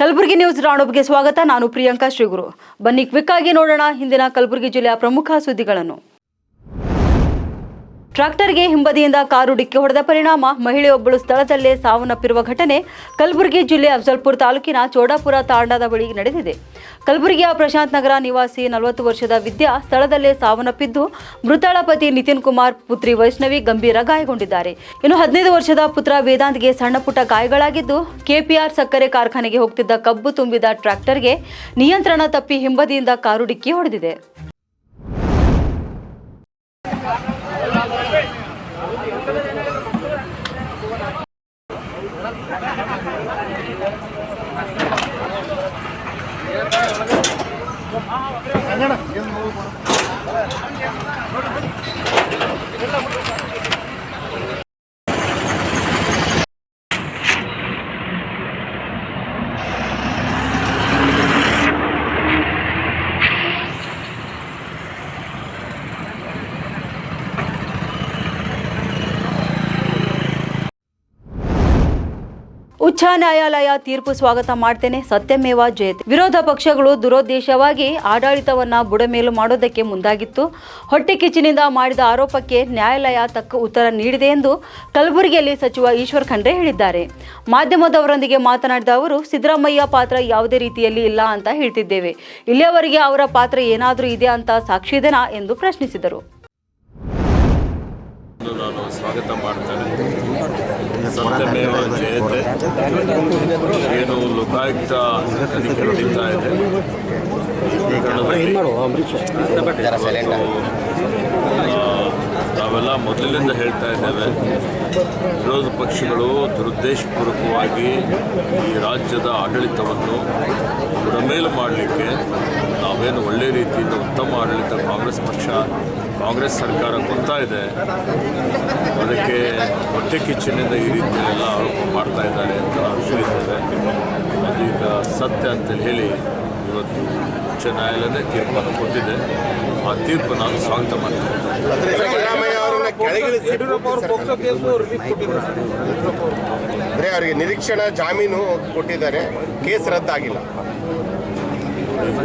Kalaburagi news ರಾಣೋಬ್ಗೆ ಸ್ವಾಗತ. ನಾನು ಪ್ರಿಯಾಂಕಾ ಶ್ರೀಗುರು. ಬನ್ನಿ ಕ್ವಿಕ್ ಆಗಿ ನೋಡೋಣ ಹಿಂದಿನ ಕಲಬುರಗಿ ಜಿಲ್ಲೆಯ ಪ್ರಮುಖ ಸುದ್ದಿಗಳನ್ನು. ಟ್ರಾಕ್ಟರ್ಗೆ ಹಿಂಬದಿಯಿಂದ ಕಾರು ಡಿಕ್ಕಿ ಹೊಡೆದ ಪರಿಣಾಮ ಮಹಿಳೆಯೊಬ್ಬಳು ಸ್ಥಳದಲ್ಲೇ ಸಾವನ್ನಪ್ಪಿರುವ ಘಟನೆ ಕಲಬುರಗಿ ಜಿಲ್ಲೆ ಅಫಜಲ್ಪುರ ತಾಲೂಕಿನ ಚೋಡಾಪುರ ತಾಂಡಾದ ಬಳಿ ನಡೆದಿದೆ. ಕಲಬುರಗಿಯ ಪ್ರಶಾಂತ್ ನಗರ ನಿವಾಸಿ ನಲವತ್ತು ವರ್ಷದ ವಿದ್ಯಾ ಸ್ಥಳದಲ್ಲೇ ಸಾವನ್ನಪ್ಪಿದ್ದು, ಮೃತಳ ಪತಿ ನಿತಿನ್ ಕುಮಾರ್, ಪುತ್ರಿ ವೈಷ್ಣವಿ ಗಂಭೀರ ಗಾಯಗೊಂಡಿದ್ದಾರೆ. ಇನ್ನು ಹದಿನೈದು ವರ್ಷದ ಪುತ್ರ ವೇದಾಂತ್ಗೆ ಸಣ್ಣ ಪುಟ್ಟ ಗಾಯಗಳಾಗಿದ್ದು, ಕೆಪಿಆರ್ ಸಕ್ಕರೆ ಕಾರ್ಖಾನೆಗೆ ಹೋಗ್ತಿದ್ದ ಕಬ್ಬು ತುಂಬಿದ ಟ್ರಾಕ್ಟರ್ಗೆ ನಿಯಂತ್ರಣ ತಪ್ಪಿ ಹಿಂಬದಿಯಿಂದ ಕಾರು ಡಿಕ್ಕಿ ಹೊಡೆದಿದೆ. ಕನ್ನಡ ಉಚ್ಚ ನ್ಯಾಯಾಲಯ ತೀರ್ಪು ಸ್ವಾಗತ ಮಾಡ್ತೇನೆ. ಸತ್ಯಮೇವ ಜಯತೆ. ವಿರೋಧ ಪಕ್ಷಗಳು ದುರುದ್ದೇಶವಾಗಿ ಆಡಳಿತವನ್ನ ಬುಡಮೇಲು ಮಾಡೋದಕ್ಕೆ ಮುಂದಾಗಿತ್ತು. ಹೊಟ್ಟೆ ಕಿಚ್ಚಿನಿಂದ ಮಾಡಿದ ಆರೋಪಕ್ಕೆ ನ್ಯಾಯಾಲಯ ತಕ್ಕ ಉತ್ತರ ನೀಡಿದೆ ಎಂದು ಕಲಬುರಗಿಯಲ್ಲಿ ಸಚಿವ ಈಶ್ವರ್ ಖಂಡ್ರೆ ಹೇಳಿದ್ದಾರೆ. ಮಾಧ್ಯಮದವರೊಂದಿಗೆ ಮಾತನಾಡಿದ ಅವರು, ಸಿದ್ದರಾಮಯ್ಯ ಪಾತ್ರ ಯಾವುದೇ ರೀತಿಯಲ್ಲಿ ಇಲ್ಲ ಅಂತ ಹೇಳ್ತಿದ್ದೇವೆ. ಇಲ್ಲಿಯವರೆಗೆ ಅವರ ಪಾತ್ರ ಏನಾದರೂ ಇದೆ ಅಂತ ಸಾಕ್ಷಿ ಇದೆನಾ ಎಂದು ಪ್ರಶ್ನಿಸಿದರು. ನಾನು ಸ್ವಾಗತ ಮಾಡ್ತೇನೆ. ಸತ್ಯಮೇವ ಜಯತೆ ಏನು ಲೋಕಾಯುಕ್ತ ತನಿಖೆ ನಡೀತಾ ಇದೆ ಈ ಪ್ರಕರಣದಲ್ಲಿ ನಾವೆಲ್ಲ ಮೊದಲಿನಿಂದ ಹೇಳ್ತಾ ಇದ್ದೇವೆ ವಿರೋಧ ಪಕ್ಷಗಳು ದುರುದ್ದೇಶಪೂರ್ವಕವಾಗಿ ಈ ರಾಜ್ಯದ ಆಡಳಿತವನ್ನು ಬುಡಮೇಲು ಮಾಡಲಿಕ್ಕೆ ನಾವೇನು ಒಳ್ಳೆ ರೀತಿಯಿಂದ ಉತ್ತಮ ಆಡಳಿತ ಕಾಂಗ್ರೆಸ್ ಪಕ್ಷ ಕಾಂಗ್ರೆಸ್ ಸರ್ಕಾರ ಕೊಡ್ತಾ ಇದೆ ಅದಕ್ಕೆ ಹೊಟ್ಟೆ ಕಿಚ್ಚಿನಿಂದ ಈ ರೀತಿಯಲ್ಲೆಲ್ಲ ಆರೋಪ ಮಾಡ್ತಾ ಇದ್ದಾರೆ ಅಂತ ನಾವು ಹೇಳಿದ್ದೇವೆ ಅದೀಗ ಸತ್ಯ ಅಂತೇಳಿ ಹೇಳಿ ಇವತ್ತು ಉಚ್ಚ ನ್ಯಾಯಾಲಯನೇ ತೀರ್ಪನ್ನು ಕೊಟ್ಟಿದೆ. ಆ ತೀರ್ಪು ನಾನು ಸ್ವಾಗತ ಮಾಡ್ತೇನೆ. ಅಂದ್ರೆ ಸಿದ್ದರಾಮಯ್ಯ ಅವರನ್ನ ಕೆಳಗಿಳಿಸಿ. ಅಂದ್ರೆ ಅವರಿಗೆ ನಿರೀಕ್ಷಣಾ ಜಾಮೀನು ಕೊಟ್ಟಿದ್ದಾರೆ. ಕೇಸ್ ರದ್ದಾಗಿಲ್ಲ. ಈಗ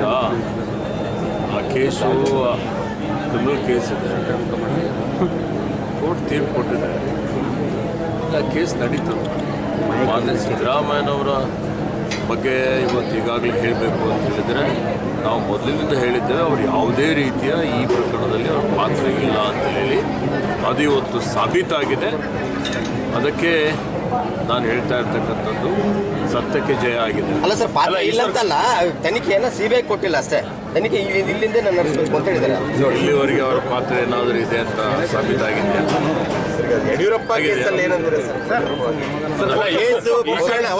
ಕೇಸು, ಕ್ರಿಮಿನಲ್ ಕೇಸ್ ಇದೆ. ಕೋರ್ಟ್ ತೀರ್ಪು ಕೊಟ್ಟಿದೆ. ಆ ಕೇಸ್ ನಡೀತು. ಮಾನ್ಯ ಸಿದ್ದರಾಮಯ್ಯನವರ ಬಗ್ಗೆ ಇವತ್ತು ಈಗಾಗಲೇ ಹೇಳಬೇಕು ಅಂತ ಹೇಳಿದರೆ, ನಾವು ಮೊದಲಿನಿಂದ ಹೇಳಿದ್ದೇವೆ, ಅವರು ಯಾವುದೇ ರೀತಿಯ ಈ ಪ್ರಕರಣದಲ್ಲಿ ಅವ್ರ ಪಾತ್ರ ಇಲ್ಲ ಅಂತ ಹೇಳಿ. ಅದು ಇವತ್ತು ಸಾಬೀತಾಗಿದೆ. ಅದಕ್ಕೆ ನಾನು ಹೇಳ್ತಾ ಇರ್ತಕ್ಕಂಥದ್ದು ಸತ್ಯಕ್ಕೆ ಜಯ ಆಗಿದೆ. ಅಲ್ಲ ಸರ್ ಪಾತ್ರ ಇಲ್ಲ ಅಂತಲ್ಲ ತನಿಖೆಯನ್ನ ಸಿಬಿಐ ಕೊಟ್ಟಿಲ್ಲ ಅಷ್ಟೇ. ತನಿಖೆ ಇಲ್ಲಿಂದ ನಾನು ನಡೆಸಬೇಕು ಅಂತ ಹೇಳಿದ್ದಾರೆ ಇಲ್ಲಿವರೆಗೆ ಅವರ ಪಾತ್ರ ಏನಾದರೂ ಇದೆ ಅಂತ ಸಾಬೀತಾಗಿದೆ. ಯಡಿಯೂರಪ್ಪ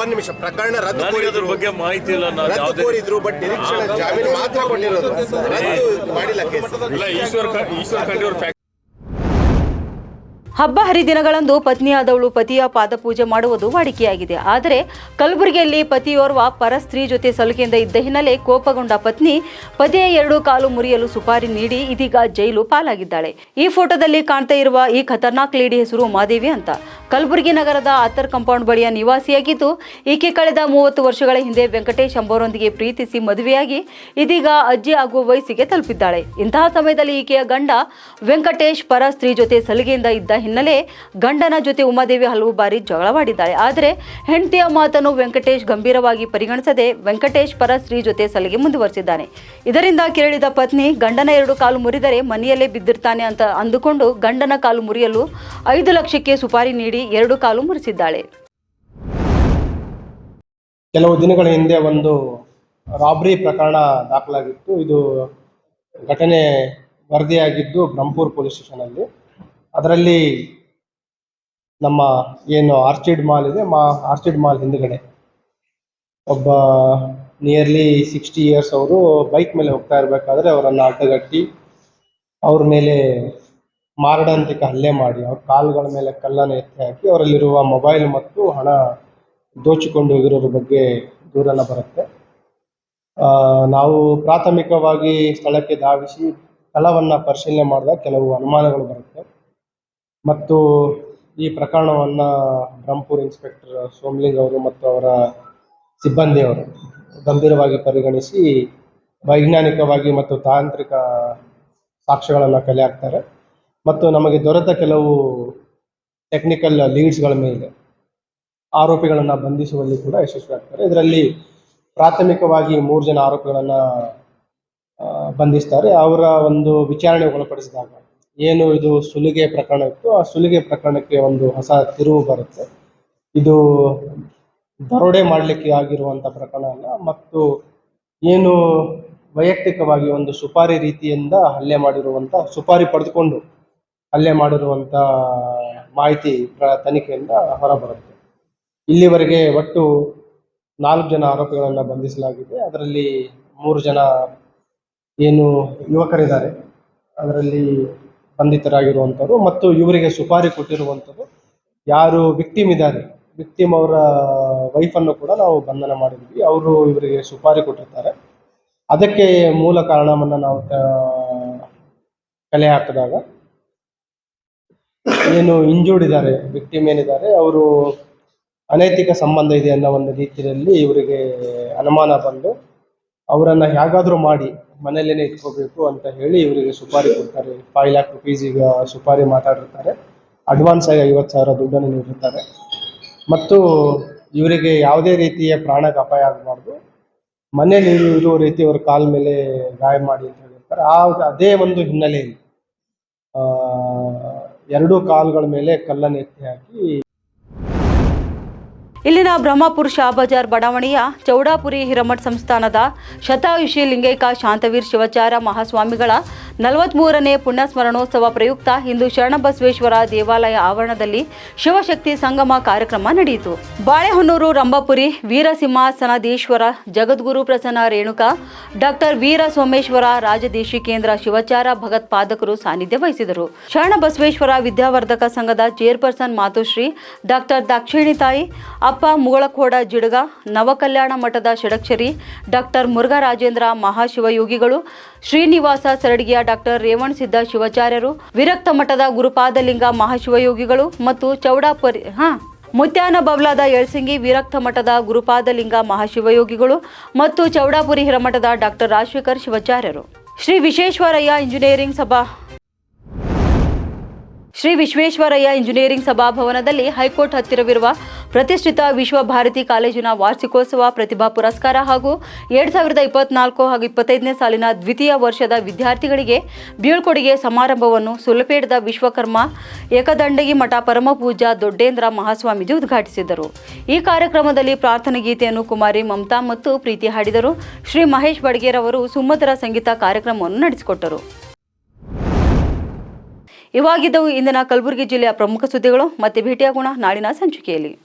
ಒಂದ್ ನಿಮಿಷ ಪ್ರಕರಣ ರದ್ದು ಅದ್ರ ಕೋರಿದ್ರು. ಬಗ್ಗೆ ಮಾಹಿತಿ ಇಲ್ಲ ನಾನು ಯಾವುದೇ ಕೋರಿದ್ರು ಬಟ್ ನಿರೀಕ್ಷಣೆ ಜಾಮೀನು ಮಾತ್ರ ಕೊಟ್ಟಿರೋದು. ರದ್ದು ಮಾಡಿಲ್ಲ ಕೇಸ್. ಹಬ್ಬ ಹರಿದಿನಗಳಂದು ಪತ್ನಿಯಾದವಳು ಪತಿಯ ಪಾದಪೂಜೆ ಮಾಡುವುದು ವಾಡಿಕೆಯಾಗಿದೆ. ಆದರೆ ಕಲಬುರಗಿಯಲ್ಲಿ ಪತಿಯೋರ್ವ ಪರಸ್ತ್ರೀ ಜೊತೆ ಸಲುಕೆಯಿಂದ ಇದ್ದ ಹಿನ್ನೆಲೆ ಕೋಪಗೊಂಡ ಪತ್ನಿ ಪತಿಯ ಎರಡು ಕಾಲು ಮುರಿಯಲು ಸುಪಾರಿ ನೀಡಿ ಇದೀಗ ಜೈಲು ಪಾಲಾಗಿದ್ದಾಳೆ. ಈ ಫೋಟೋದಲ್ಲಿ ಕಾಣ್ತಾ ಇರುವ ಈ ಖತರ್ನಾಕ್ ಲೇಡಿ ಹೆಸರು ಮಾದೇವಿ ಅಂತ. ಕಲಬುರಗಿ ನಗರದ ಆತರ್ ಕಾಂಪೌಂಡ್ ಬಳಿಯ ನಿವಾಸಿಯಾಗಿದ್ದು, ಈಕೆ ಕಳೆದ ಮೂವತ್ತು ವರ್ಷಗಳ ಹಿಂದೆ ವೆಂಕಟೇಶ್ ಎಂಬುವರೊಂದಿಗೆ ಪ್ರೀತಿಸಿ ಮದುವೆಯಾಗಿ ಇದೀಗ ಅಜ್ಜಿ ಆಗುವ ವಯಸ್ಸಿಗೆ ತಲುಪಿದ್ದಾಳೆ. ಇಂತಹ ಸಮಯದಲ್ಲಿ ಈಕೆಯ ಗಂಡ ವೆಂಕಟೇಶ್ ಪರ ಸ್ತ್ರೀ ಜೊತೆ ಸಲಿಗೆಯಿಂದ ಇದ್ದ ಹಿನ್ನೆಲೆ ಗಂಡನ ಜೊತೆ ಉಮಾದೇವಿ ಹಲವು ಬಾರಿ ಜಗಳವಾಡಿದ್ದಾಳೆ ಆದರೆ ಹೆಂಡತಿಯ ಮಾತನ್ನು ವೆಂಕಟೇಶ್ ಗಂಭೀರವಾಗಿ ಪರಿಗಣಿಸದೆ ವೆಂಕಟೇಶ್ ಪರ ಸ್ತ್ರೀ ಜೊತೆ ಸಲಿಗೆ ಮುಂದುವರೆಸಿದ್ದಾನೆ. ಇದರಿಂದ ಕೇಳಿದ ಪತ್ನಿ ಗಂಡನ ಎರಡು ಕಾಲು ಮುರಿದರೆ ಮನೆಯಲ್ಲೇ ಬಿದ್ದಿರ್ತಾನೆ ಅಂತ ಅಂದುಕೊಂಡು ಗಂಡನ ಕಾಲು ಮುರಿಯಲು ಐದು ಲಕ್ಷಕ್ಕೆ ಸುಪಾರಿ ನೀಡಿ ಎರಡು ಕಾಲು ಮುರಿಸಿದ್ದಾಳೆ. ಕೆಲವು ದಿನಗಳ ಹಿಂದೆ ಒಂದು ರಾಬ್ರಿ ಪ್ರಕರಣ ದಾಖಲಾಗಿತ್ತು. ಇದು ಘಟನೆ ವರದಿಯಾಗಿದ್ದು ಬ್ರಹ್ಮಪುರ್ ಪೊಲೀಸ್ ಸ್ಟೇಷನಲ್ಲಿ. ಅದರಲ್ಲಿ ನಮ್ಮ ಏನು ಆರ್ಚಿಡ್ ಮಾಲ್ ಇದೆ, ಮಾ ಆರ್ಚಿಡ್ ಮಾಲ್ ಹಿಂದುಗಡೆ. ಒಬ್ಬ ನಿಯರ್ಲಿ ಸಿಕ್ಸ್ಟಿ ಇಯರ್ಸ್ ಅವರು ಬೈಕ್ ಮೇಲೆ ಹೋಗ್ತಾ ಇರಬೇಕಾದ್ರೆ ಅವರನ್ನು ಅಡ್ಡಗಟ್ಟಿ ಅವ್ರ ಮೇಲೆ ಮಾರಡಂತಿಕ ಹಲ್ಲೆ ಮಾಡಿ, ಅವ್ರ ಕಾಲುಗಳ ಮೇಲೆ ಕಲ್ಲನ್ನು ಎತ್ತಿ ಹಾಕಿ ಅವರಲ್ಲಿರುವ ಮೊಬೈಲ್ ಮತ್ತು ಹಣ ದೋಚಿಕೊಂಡು ಹೋಗಿರೋದ್ರ ಬಗ್ಗೆ ದೂರನ ಬರುತ್ತೆ. ನಾವು ಪ್ರಾಥಮಿಕವಾಗಿ ಸ್ಥಳಕ್ಕೆ ಧಾವಿಸಿ ಸ್ಥಳವನ್ನು ಪರಿಶೀಲನೆ ಮಾಡಿದಾಗ ಕೆಲವು ಅನುಮಾನಗಳು ಬರುತ್ತೆ. ಮತ್ತು ಈ ಪ್ರಕರಣವನ್ನು ಬ್ರಹ್ಮಪುರ ಇನ್ಸ್ಪೆಕ್ಟರ್ ಸೋಮ್ಲಿಂಗ್ ಅವರು ಮತ್ತು ಅವರ ಸಿಬ್ಬಂದಿಯವರು ಗಂಭೀರವಾಗಿ ಪರಿಗಣಿಸಿ ವೈಜ್ಞಾನಿಕವಾಗಿ ಮತ್ತು ತಾಂತ್ರಿಕ ಸಾಕ್ಷ್ಯಗಳನ್ನು ಕಲೆ ಹಾಕ್ತಾರೆ. ಮತ್ತು ನಮಗೆ ದೊರೆತ ಕೆಲವು ಟೆಕ್ನಿಕಲ್ ಲೀಡ್ಸ್ಗಳ ಮೇಲೆ ಆರೋಪಿಗಳನ್ನು ಬಂಧಿಸುವಲ್ಲಿ ಕೂಡ ಯಶಸ್ವಿಯಾಗ್ತಾರೆ ಇದರಲ್ಲಿ ಪ್ರಾಥಮಿಕವಾಗಿ ಮೂರು ಜನ ಆರೋಪಿಗಳನ್ನು ಬಂಧಿಸ್ತಾರೆ. ಅವರ ಒಂದು ವಿಚಾರಣೆ ಒಳಪಡಿಸಿದಾಗ ಏನು ಇದು ಸುಲಿಗೆ ಪ್ರಕರಣ ಇತ್ತು ಆ ಸುಲಿಗೆ ಪ್ರಕರಣಕ್ಕೆ ಒಂದು ಹೊಸ ತಿರುವು ಬರುತ್ತೆ. ಇದು ದರೋಡೆ ಮಾಡಲಿಕ್ಕೆ ಆಗಿರುವಂಥ ಪ್ರಕರಣ ಅಲ್ಲ, ಮತ್ತು ಏನು ವೈಯಕ್ತಿಕವಾಗಿ ಒಂದು ಸುಪಾರಿ ರೀತಿಯಿಂದ ಹಲ್ಲೆ ಮಾಡಿರುವಂಥ ಸುಪಾರಿ ಪಡೆದುಕೊಂಡು ಹಲ್ಲೆ ಮಾಡಿರುವಂಥ ಮಾಹಿತಿ ತನಿಖೆಯಿಂದ ಹೊರಬರುತ್ತೆ. ಇಲ್ಲಿವರೆಗೆ ಒಟ್ಟು ನಾಲ್ಕು ಜನ ಆರೋಪಿಗಳನ್ನು ಬಂಧಿಸಲಾಗಿದೆ. ಅದರಲ್ಲಿ ಮೂರು ಜನ ಏನು ಯುವಕರಿದ್ದಾರೆ. ಅದರಲ್ಲಿ ಬಂಧಿತರಾಗಿರುವಂಥವ್ರು ಮತ್ತು ಇವರಿಗೆ ಸುಪಾರಿ ಕೊಟ್ಟಿರುವಂಥದ್ದು ಯಾರು ವಿಕ್ಟಿಮ್ ಇದ್ದಾರೆ. ವಿಕ್ಟಿಮ್ ಅವರ ವೈಫನ್ನು ಕೂಡ ನಾವು ಬಂಧನ ಮಾಡಿದ್ವಿ. ಅವರು ಇವರಿಗೆ ಸುಪಾರಿ ಕೊಟ್ಟಿರ್ತಾರೆ. ಅದಕ್ಕೆ ಮೂಲ ಕಾರಣವನ್ನು ನಾವು ಕಲೆ ಹಾಕಿದಾಗ ಏನು ಇಂಜೂರ್ಡ್ ಇದ್ದಾರೆ, ವಿಕ್ಟಿಮ್ ಏನಿದ್ದಾರೆ, ಅವರು ಅನೈತಿಕ ಸಂಬಂಧ ಇದೆ ಅನ್ನೋ ಒಂದು ರೀತಿಯಲ್ಲಿ ಇವರಿಗೆ ಅನುಮಾನ ಬಂದು ಅವರನ್ನು ಹೇಗಾದರೂ ಮಾಡಿ ಮನೆಯಲ್ಲೇ ಇಟ್ಕೋಬೇಕು ಅಂತ ಹೇಳಿ ಇವರಿಗೆ ಸುಪಾರಿ ಕೊಡ್ತಾರೆ. ಫೈವ್ ಲ್ಯಾಕ್ ರುಪೀಸ್ ಈಗ ಸುಪಾರಿ ಮಾತಾಡಿರ್ತಾರೆ. ಅಡ್ವಾನ್ಸ್ ಆಗಿ ಐವತ್ತು ಸಾವಿರ ದುಡ್ಡನ್ನು ನೀಡಿರ್ತಾರೆ. ಮತ್ತು ಇವರಿಗೆ ಯಾವುದೇ ರೀತಿಯ ಪ್ರಾಣಕ್ಕೆ ಅಪಾಯ ಆಗಬಾರ್ದು. ಮನೆಯಲ್ಲಿ ಇರೋ ರೀತಿ ಅವ್ರ ಕಾಲ ಮೇಲೆ ಗಾಯ ಮಾಡಿ ಅಂತ ಹೇಳಿರ್ತಾರೆ. ಆ ಅದೇ ಒಂದು ಹಿನ್ನೆಲೆಯಲ್ಲಿ ಎರಡೂ ಕಾಲುಗಳ ಮೇಲೆ ಕಲ್ಲನ್ನು ಎತ್ತಿ ಹಾಕಿ ಇಲ್ಲಿನ ಬ್ರಹ್ಮಪುರ ಶಾ ಬಜಾರ್ ಬಡಾವಣೆಯ ಚೌಡಾಪುರಿ ಹಿರಮಠ್ ಸಂಸ್ಥಾನದ ಶತಾಯುಷಿ ಲಿಂಗೈಕ ಶಾಂತವೀರ್ ಶಿವಚಾರ ಮಹಾಸ್ವಾಮಿಗಳ ನಲವತ್ಮೂರನೇ ಪುಣ್ಯಸ್ಮರಣೋತ್ಸವ ಪ್ರಯುಕ್ತ ಇಂದು ಶರಣಬಸವೇಶ್ವರ ದೇವಾಲಯ ಆವರಣದಲ್ಲಿ ಶಿವಶಕ್ತಿ ಸಂಗಮ ಕಾರ್ಯಕ್ರಮ ನಡೆಯಿತು. ಬಾಳೆಹೊನ್ನೂರು, ರಂಭಾಪುರಿ ವೀರಸಿಂಹಾಸನದೇಶ್ವರ ಜಗದ್ಗುರು ಪ್ರಸನ್ನ ರೇಣುಕಾ, ಡಾಕ್ಟರ್ ವೀರ ಸೋಮೇಶ್ವರ ರಾಜದೇಶಿ ಕೇಂದ್ರ ಶಿವಾಚಾರ ಭಗತ್ ಪಾದಕರು ಸಾನ್ನಿಧ್ಯ ವಹಿಸಿದರು. ಶರಣಬಸವೇಶ್ವರ ವಿದ್ಯಾವರ್ಧಕ ಸಂಘದ ಚೇರ್ಪರ್ಸನ್ ಮಾತುಶ್ರೀ ಡಾಕ್ಟರ್ ದಾಕ್ಷಿಣಿತಾಯಿ ಅಪ್ಪ ಮುಗಳಖೋಡ ಜಿಡಗ, ನವಕಲ್ಯಾಣ ಮಠದ ಷಡಕ್ಷರಿ, ಡಾಕ್ಟರ್ ಮುರುಘರಾಜೇಂದ್ರ ಮಹಾಶಿವಯೋಗಿಗಳು, ಶ್ರೀನಿವಾಸ ಸರಡಿಗೆಯ ಡಾಕ್ಟರ್ ರೇವಣಸಿದ್ದ ಶಿವಾಚಾರ್ಯರು, ವಿರಕ್ತ ಮಠದ ಗುರುಪಾದಲಿಂಗ ಮಹಾಶಿವಯೋಗಿಗಳು ಮತ್ತು ಚೌಡಾಪುರಿ, ಹಾ, ಮುತ್ಯಾನ ಬವ್ಲಾದ ಯಳ್ಸಿಂಗಿ ವಿರಕ್ತ ಮಠದ ಗುರುಪಾದಲಿಂಗ ಮಹಾಶಿವಯೋಗಿಗಳು ಮತ್ತು ಚೌಡಾಪುರಿ ಹಿರಮಠದ ಡಾಕ್ಟರ್ ರಾಜಶೇಖರ್ ಶಿವಾಚಾರ್ಯರು. ಶ್ರೀ ವಿಶ್ವೇಶ್ವರಯ್ಯ ಇಂಜಿನಿಯರಿಂಗ್ ಸಭಾ ಶ್ರೀ ವಿಶ್ವೇಶ್ವರಯ್ಯ ಇಂಜಿನಿಯರಿಂಗ್ ಸಭಾಭವನದಲ್ಲಿ ಹೈಕೋರ್ಟ್ ಹತ್ತಿರವಿರುವ ಪ್ರತಿಷ್ಠಿತ ವಿಶ್ವ ಭಾರತಿ ಕಾಲೇಜಿನ ವಾರ್ಷಿಕೋತ್ಸವ ಪ್ರತಿಭಾ ಪುರಸ್ಕಾರ ಹಾಗೂ ಎರಡ್ ಸಾವಿರದ ಇಪ್ಪತ್ನಾಲ್ಕು ಹಾಗೂ ಇಪ್ಪತ್ತೈದನೇ ಸಾಲಿನ ದ್ವಿತೀಯ ವರ್ಷದ ವಿದ್ಯಾರ್ಥಿಗಳಿಗೆ ಬೀಳ್ಕೊಡುಗೆ ಸಮಾರಂಭವನ್ನು ಸುಲಪೇಡದ ವಿಶ್ವಕರ್ಮ ಏಕದಂಡಗಿ ಮಠ ಪೂಜಾ ದೊಡ್ಡೇಂದ್ರ ಮಹಾಸ್ವಾಮೀಜಿ ಉದ್ಘಾಟಿಸಿದರು. ಈ ಕಾರ್ಯಕ್ರಮದಲ್ಲಿ ಪ್ರಾರ್ಥನೆ ಗೀತೆಯನ್ನು ಕುಮಾರಿ ಮಮತಾ ಮತ್ತು ಪ್ರೀತಿ ಹಾಡಿದರು. ಶ್ರೀ ಮಹೇಶ್ ಬಡ್ಗೇರ್ ಅವರು ಸುಮಧುರ ಸಂಗೀತ ಕಾರ್ಯಕ್ರಮವನ್ನು ನಡೆಸಿಕೊಟ್ಟರು. ಇವಾಗಿದ್ದವು ಇಂದಿನ ಕಲಬುರಗಿ ಜಿಲ್ಲೆಯ ಪ್ರಮುಖ ಸುದ್ದಿಗಳು. ಮತ್ತೆ ಭೇಟಿಯಾಗೋಣ ನಾಡಿನ ಸಂಚಿಕೆಯಲ್ಲಿ.